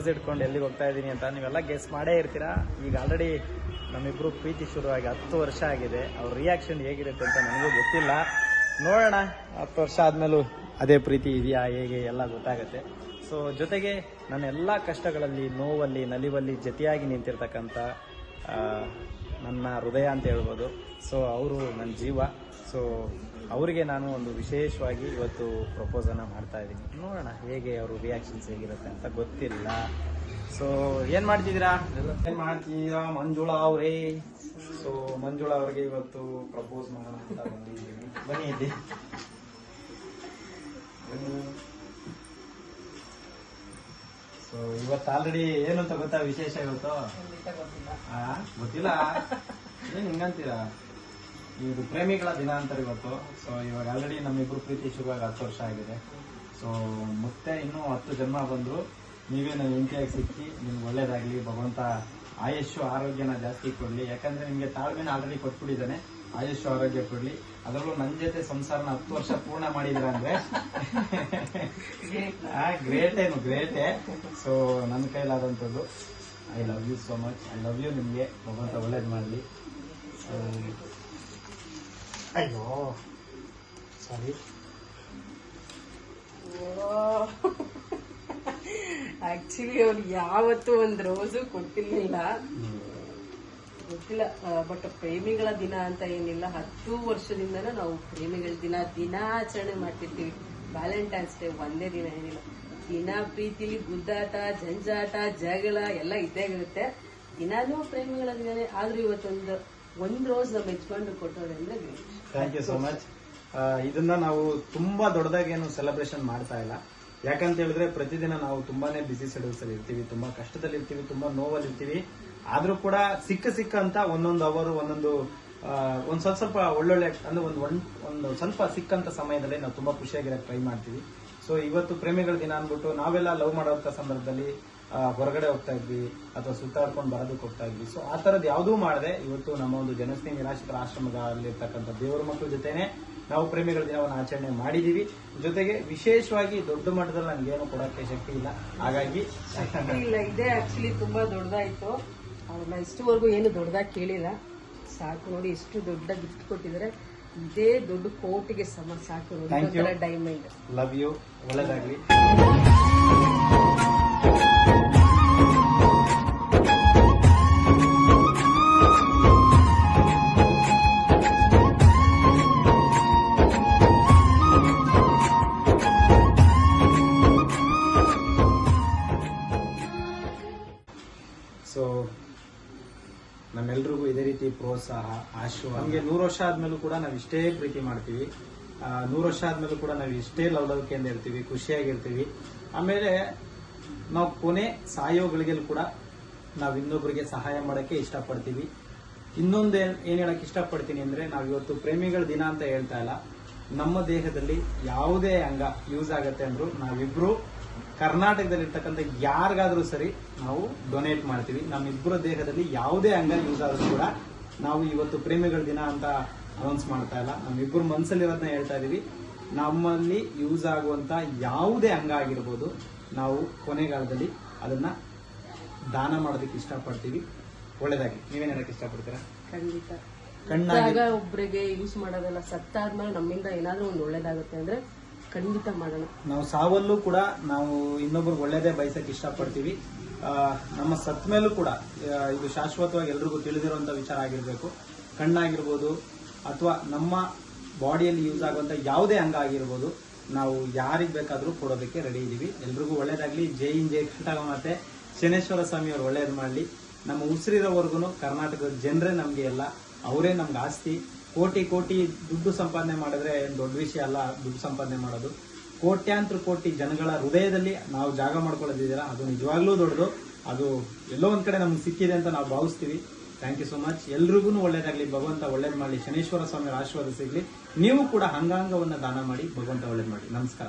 Rose ಇಟ್ಕೊಂಡು ಎಲ್ಲಿಗೆ ಹೋಗ್ತಾ ಇದ್ದೀನಿ ಅಂತ ನೀವೆಲ್ಲ ಗೆಸ್ ಮಾಡೇ ಇರ್ತೀರಾ? ಈಗ ಆಲ್ರೆಡಿ ನಮ್ಮಿಬ್ರು ಪ್ರೀತಿ ಶುರುವಾಗಿ ಹತ್ತು ವರ್ಷ ಆಗಿದೆ. ಅವ್ರ ರಿಯಾಕ್ಷನ್ ಹೇಗಿರುತ್ತೆ ಅಂತ ನನಗೂ ಗೊತ್ತಿಲ್ಲ. ನೋಡೋಣ, ಹತ್ತು ವರ್ಷ ಆದಮೇಲೂ ಅದೇ ಪ್ರೀತಿ ಇದೆಯಾ, ಹೇಗೆ, ಎಲ್ಲ ಗೊತ್ತಾಗುತ್ತೆ. ಸೊ ಜೊತೆಗೆ ನನ್ನ ಎಲ್ಲ ಕಷ್ಟಗಳಲ್ಲಿ, ನೋವಲ್ಲಿ, ನಲಿವಲ್ಲಿ ಜೊತೆಯಾಗಿ ನಿಂತಿರ್ತಕ್ಕಂಥ ನನ್ನ ಹೃದಯ ಅಂತ ಹೇಳ್ಬೋದು. ಸೊ ಅವರು ನನ್ನ ಜೀವ. ಸೊ ಅವರಿಗೆ ನಾನು ಒಂದು ವಿಶೇಷವಾಗಿ ಇವತ್ತು ಪ್ರಪೋಸನ್ನು ಮಾಡ್ತಾ ಇದ್ದೀನಿ. ನೋಡೋಣ ಹೇಗೆ ಅವರು ರಿಯಾಕ್ಷನ್ಸ್ ಹೇಗಿರುತ್ತೆ ಅಂತ ಗೊತ್ತಿಲ್ಲ. ಸೊ ಏನು ಮಾಡ್ತಿದ್ದೀರಾ? ಏನು ಮಾಡ್ತಿದ್ದೀರಾ? ಮಂಜುಳಾ ಅವರೇ. ಸೊ ಮಂಜುಳಾ ಅವರಿಗೆ ಇವತ್ತು ಪ್ರಪೋಸ್ ಮಾಡೋಣ ಅಂತ ಬಂದಿದ್ದೀನಿ. ಬನ್ನಿ ಸೊ ಇವತ್ತು ಆಲ್ರೆಡಿ ಏನು ಅಂತ ಗೊತ್ತಾ ವಿಶೇಷ ಇವತ್ತು? ಆ, ಗೊತ್ತಿಲ್ಲ. ಏನ್ ಹಿಂಗಂತೀರಾ? ಇದು ಪ್ರೇಮಿಗಳ ದಿನ ಅಂತಾರೆ ಇವತ್ತು. ಸೊ ಇವಾಗ ಆಲ್ರೆಡಿ ನಮ್ಮಿಬ್ರು ಪ್ರೀತಿ ಶುರುವಾಗಿ ಹತ್ತು ವರ್ಷ ಆಗಿದೆ. ಸೊ ಮತ್ತೆ ಇನ್ನೂ ಹತ್ತು ಜನ್ಮ ಬಂದ್ರು. ನೀವೇ ನನ್ನ ಹೆಂಡತಿಯಾಗಿ ಸಿಕ್ಕಿ ನಿಮ್ಗೆ ಒಳ್ಳೇದಾಗ್ಲಿ ಭಗವಂತ ಆಯುಷ್ಯು ಆರೋಗ್ಯನ ಜಾಸ್ತಿ ಕೊಡ್ಲಿ. ಯಾಕಂದ್ರೆ ನಿಮ್ಗೆ ತಾಳ್ಮೆನ ಆಲ್ರೆಡಿ ಕೊಟ್ಬಿಟ್ಟಿದ್ದಾನೆ. ಆಯುಷ್ಯು ಆರೋಗ್ಯ ಕೊಡ್ಲಿ. ಅದರಲ್ಲೂ ನನ್ನ ಜೊತೆ ಸಂಸಾರನ ಹತ್ತು ವರ್ಷ ಪೂರ್ಣ ಮಾಡಿದ್ರ ಅಂದ್ರೆ ಗ್ರೇಟ್ ಏನು ಗ್ರೇಟೇ ಸೊ ನನ್ನ ಕೈಲಾದಂಥದ್ದು I love you so much I love you ನಿಮಗೆ. ಭಗವಂತ ಒಳ್ಳೇದು ಮಾಡಲಿ. ಅಯ್ಯೋ ಸಾರಿ ಆಕ್ಚುಲಿ ಅವ್ರು ಯಾವತ್ತೂ ಒಂದ್ ರೋಸು ಕೊಟ್ಟಿರ್ಲಿಲ್ಲ. ಗೊತ್ತಿಲ್ಲ ಬಟ್ ಪ್ರೇಮಿಗಳ ದಿನ ಅಂತ ಏನಿಲ್ಲ. ಹತ್ತು ವರ್ಷದಿಂದ ನಾವು ಪ್ರೇಮಿಗಳ ದಿನ, ದಿನಾಚರಣೆ ಮಾಡ್ತಿರ್ತೀವಿ. ವ್ಯಾಲೆಂಟೈನ್ಸ್ ಡೇ ಒಂದೇ ದಿನ ಏನಿಲ್ಲ. ದಿನ ಪ್ರೀತಿಲಿ ಗುದ್ದಾಟ, ಜಂಜಾಟ, ಜಗಳ ಎಲ್ಲ ಇದ್ದೇ ಇರುತ್ತೆ. ದಿನಾನೂ ಪ್ರೇಮಿಗಳ ದಿನನೇ. ಆದ್ರೂ ಇವತ್ತೊಂದು ಒಂದ್ ರೋಸ್ ನಮ್ಮ ಕೊಟ್ಟವ್ರೆ ಅಂದ್ರೆ ಥ್ಯಾಂಕ್ ಯು ಸೋ ಮಚ್ ಇದನ್ನ ನಾವು ತುಂಬಾ ದೊಡ್ಡದಾಗಿ ಏನು ಸೆಲೆಬ್ರೇಷನ್ ಮಾಡ್ತಾ ಇಲ್ಲ. ಯಾಕಂತ ಹೇಳಿದ್ರೆ ಪ್ರತಿದಿನ ನಾವು ತುಂಬಾನೇ ಬಿಸಿ ಶೆಡ್ಯೂಲ್ಸ್ ಅಲ್ಲಿ ಇರ್ತೀವಿ, ತುಂಬಾ ಕಷ್ಟದಲ್ಲಿ ಇರ್ತೀವಿ, ತುಂಬಾ ನೋವಲ್ಲಿ ಇರ್ತೀವಿ. ಆದ್ರೂ ಕೂಡ ಸಿಕ್ಕ ಸಿಕ್ಕ ಅಂತ ಒಂದೊಂದು ಅವರು ಒಂದೊಂದು ಒಂದ್ ಸ್ವಲ್ಪ ಸ್ವಲ್ಪ ಒಳ್ಳೊಳ್ಳೆ, ಅಂದ್ರೆ ಒಂದು ಒಂದ್ ಸ್ವಲ್ಪ ಸಿಕ್ಕಂತ ಸಮಯದಲ್ಲಿ ನಾವು ತುಂಬಾ ಖುಷಿಯಾಗಿರಕ್ಕೆ ಟ್ರೈ ಮಾಡ್ತೀವಿ. ಸೊ ಇವತ್ತು ಪ್ರೇಮಿಗಳ ದಿನ ಅಂದ್ಬಿಟ್ಟು ನಾವೆಲ್ಲ ಲವ್ ಮಾಡೋಂಥ ಸಂದರ್ಭದಲ್ಲಿ ಹೊರಗಡೆ ಹೋಗ್ತಾ ಇದ್ವಿ, ಅಥವಾ ಸುತ್ತಾಡ್ಕೊಂಡು ಬರೋದಕ್ಕೆ ಹೋಗ್ತಾ ಇದ್ವಿ. ಸೊ ಆ ತರದ್ ಯಾವುದೂ ಮಾಡದೆ ಇವತ್ತು ನಮ್ಮ ಒಂದು ಜನಸ್ನೇಹಿ ನಿರಾಶ್ರಿತರ ಆಶ್ರಮದಲ್ಲಿರ್ತಕ್ಕಂಥ ದೇವರ ಮಕ್ಕಳ ಜೊತೆನೆ ನಾವು ಪ್ರೇಮಿಗಳ ದಿನವನ್ನು ಆಚರಣೆ ಮಾಡಿದೀವಿ. ಜೊತೆಗೆ ವಿಶೇಷವಾಗಿ ದೊಡ್ಡ ಮಟ್ಟದಲ್ಲಿ ನನಗೇನು ಕೊಡೋಕ್ಕೆ ಶಕ್ತಿ ಇಲ್ಲ. ಹಾಗಾಗಿ ಇಲ್ಲ. ಇದೇ ಆಕ್ಚುಲಿ ತುಂಬಾ ದೊಡ್ಡದಾಯ್ತು. ಅವ್ರನ್ನ ಇಷ್ಟುವರೆಗೂ ಏನು ದೊಡ್ಡದಾಗಿ ಕೇಳಿಲ್ಲ. ಸಾಕು ನೋಡಿ ಇಷ್ಟು ದೊಡ್ಡ ಗಿಫ್ಟ್ ಕೊಟ್ಟಿದ್ದಾರೆ. ಇದೇ ದೊಡ್ಡ ಕೋಟಿಗೆ ಸಮ. ಸಾಕು ಡೈಮಂಡ್ ಲವ್ ಯು ಒಳ್ಳೇದಾಗ್ಲಿ. ಸೊ ನಮ್ಮೆಲ್ರಿಗೂ ಇದೇ ರೀತಿ ಪ್ರೋತ್ಸಾಹ, ಆಶೀರ್ವಾದ. ನಮಗೆ ನೂರು ವರ್ಷ ಆದ್ಮೇಲೂ ಕೂಡ ನಾವು ಇಷ್ಟೇ ಪ್ರೀತಿ ಮಾಡ್ತೀವಿ. ನೂರು ವರ್ಷ ಆದ್ಮೇಲೂ ಕೂಡ ನಾವು ಇಷ್ಟೇ ಲವಲವಿಕೆಯಿಂದ ಇರ್ತೀವಿ, ಖುಷಿಯಾಗಿರ್ತೀವಿ. ಆಮೇಲೆ ನಾವು ಕೊನೆ ಸಾಯೋಗಳಿಗೆಲ್ಲೂ ಕೂಡ ನಾವು ಇನ್ನೊಬ್ಬರಿಗೆ ಸಹಾಯ ಮಾಡೋಕ್ಕೆ ಇಷ್ಟಪಡ್ತೀವಿ. ಇನ್ನೊಂದು ಏನು ಹೇಳಕ್ಕೆ ಹೇಳಕ್ ಇಷ್ಟಪಡ್ತೀನಿ ಅಂದರೆ ನಾವು ಇವತ್ತು ಪ್ರೇಮಿಗಳ ದಿನ ಅಂತ ಹೇಳ್ತಾ ಇಲ್ಲ. ನಮ್ಮ ದೇಹದಲ್ಲಿ ಯಾವುದೇ ಅಂಗ ಯೂಸ್ ಆಗತ್ತೆ ಅಂದ್ರು ನಾವಿಬ್ರು ಕರ್ನಾಟಕದಲ್ಲಿ ಇರ್ತಕ್ಕಂತ ಯಾರಿಗಾದ್ರೂ ಸರಿ ನಾವು ಡೊನೇಟ್ ಮಾಡ್ತೀವಿ. ನಮ್ಮಿಬ್ಬರ ದೇಹದಲ್ಲಿ ಯಾವುದೇ ಅಂಗ ಯೂಸ್ ಆದ್ರೂ ಕೂಡ ನಾವು ಇವತ್ತು ಪ್ರೇಮಿಗಳ ದಿನ ಅಂತ ಅನೌನ್ಸ್ ಮಾಡ್ತಾ ಇಲ್ಲ. ನಮ್ಮಿಬ್ಬರು ಮನಸ್ಸಲ್ಲಿರೋದನ್ನ ಹೇಳ್ತಾ ಇದೀವಿ. ನಮ್ಮಲ್ಲಿ ಯೂಸ್ ಆಗುವಂತ ಯಾವುದೇ ಅಂಗ ಆಗಿರ್ಬೋದು ನಾವು ಕೊನೆಗಾಲದಲ್ಲಿ ಅದನ್ನ ದಾನ ಮಾಡೋದಕ್ಕೆ ಇಷ್ಟಪಡ್ತೀವಿ. ಒಳ್ಳೇದಾಗಿ ನೀವೇನ್ ಹೇಳಕ್ಕೆ ಇಷ್ಟಪಡ್ತೀರಾ? ಖಂಡಿತ. ಕಣ್ಣಾಗ ಒಬ್ಬರಿಗೆ ಯೂಸ್ ಮಾಡೋದೆಲ್ಲ ಸತ್ತಾದ್ಮೇಲೆ ನಮ್ಮಿಂದ ಏನಾದ್ರೂ ಒಂದು ಒಳ್ಳೇದಾಗುತ್ತೆ ಅಂದ್ರೆ ಖಂಡಿತ ಮಾಡೋಣ. ನಾವು ಸಾವಲ್ಲೂ ಕೂಡ ನಾವು ಇನ್ನೊಬ್ರಿಗೆ ಒಳ್ಳೇದೇ ಬಯಸಕ್ಕೆ ಇಷ್ಟಪಡ್ತೀವಿ. ನಮ್ಮ ಸತ್ ಮೇಲೂ ಕೂಡ ಇದು ಶಾಶ್ವತವಾಗಿ ಎಲ್ರಿಗೂ ತಿಳಿದಿರುವಂತ ವಿಚಾರ ಆಗಿರ್ಬೇಕು. ಕಣ್ಣಾಗಿರ್ಬೋದು ಅಥವಾ ನಮ್ಮ ಬಾಡಿಯಲ್ಲಿ ಯೂಸ್ ಆಗುವಂತ ಯಾವುದೇ ಅಂಗ ಆಗಿರ್ಬೋದು, ನಾವು ಯಾರಿಗೆ ಬೇಕಾದರೂ ಕೊಡೋದಕ್ಕೆ ರೆಡಿ ಇದ್ದೀವಿ ಎಲ್ರಿಗೂ ಒಳ್ಳೇದಾಗ್ಲಿ. ಜೈ ಇನ್ ಜೈ ಕರ್ನಾಟಕ ಮತ್ತೆ ಶನೇಶ್ವರ ಸ್ವಾಮಿ ಅವ್ರು ಒಳ್ಳೇದು ಮಾಡಲಿ. ನಮ್ಮ ಉಸಿರಿರೋವರೆಗೂ ಕರ್ನಾಟಕದ ಜನರೇ ನಮಗೆ ಎಲ್ಲ ಅವರೇ ನಮ್ಗೆ ಆಸ್ತಿ. ಕೋಟಿ ಕೋಟಿ ದುಡ್ಡು ಸಂಪಾದನೆ ಮಾಡಿದ್ರೆ ಏನು ದೊಡ್ಡ ವಿಷಯ ಅಲ್ಲ, ದುಡ್ಡು ಸಂಪಾದನೆ ಮಾಡೋದು. ಕೋಟ್ಯಾಂತರ ಕೋಟಿ ಜನಗಳ ಹೃದಯದಲ್ಲಿ ನಾವು ಜಾಗ ಮಾಡ್ಕೊಳ್ಳೋದಿದ್ದೀರಾ ಅದು ನಿಜವಾಗ್ಲೂ ದೊಡ್ಡದು. ಅದು ಎಲ್ಲೋ ಒಂದ್ ಕಡೆ ನಮ್ಗೆ ಸಿಕ್ಕಿದೆ ಅಂತ ನಾವು ಭಾವಿಸ್ತೀವಿ. ಥ್ಯಾಂಕ್ ಯು ಸೋ ಮಚ್ ಎಲ್ರಿಗೂ ಒಳ್ಳೇದಾಗಲಿ. ಭಗವಂತ ಒಳ್ಳೇದು ಮಾಡಲಿ. ಶನೇಶ್ವರ ಸ್ವಾಮಿ ಆಶೀರ್ವಾದ ಸಿಗಲಿ. ನೀವು ಕೂಡ ಅಂಗಾಂಗವನ್ನು ದಾನ ಮಾಡಿ, ಭಗವಂತ ಒಳ್ಳೇದು ಮಾಡಿ ನಮಸ್ಕಾರ.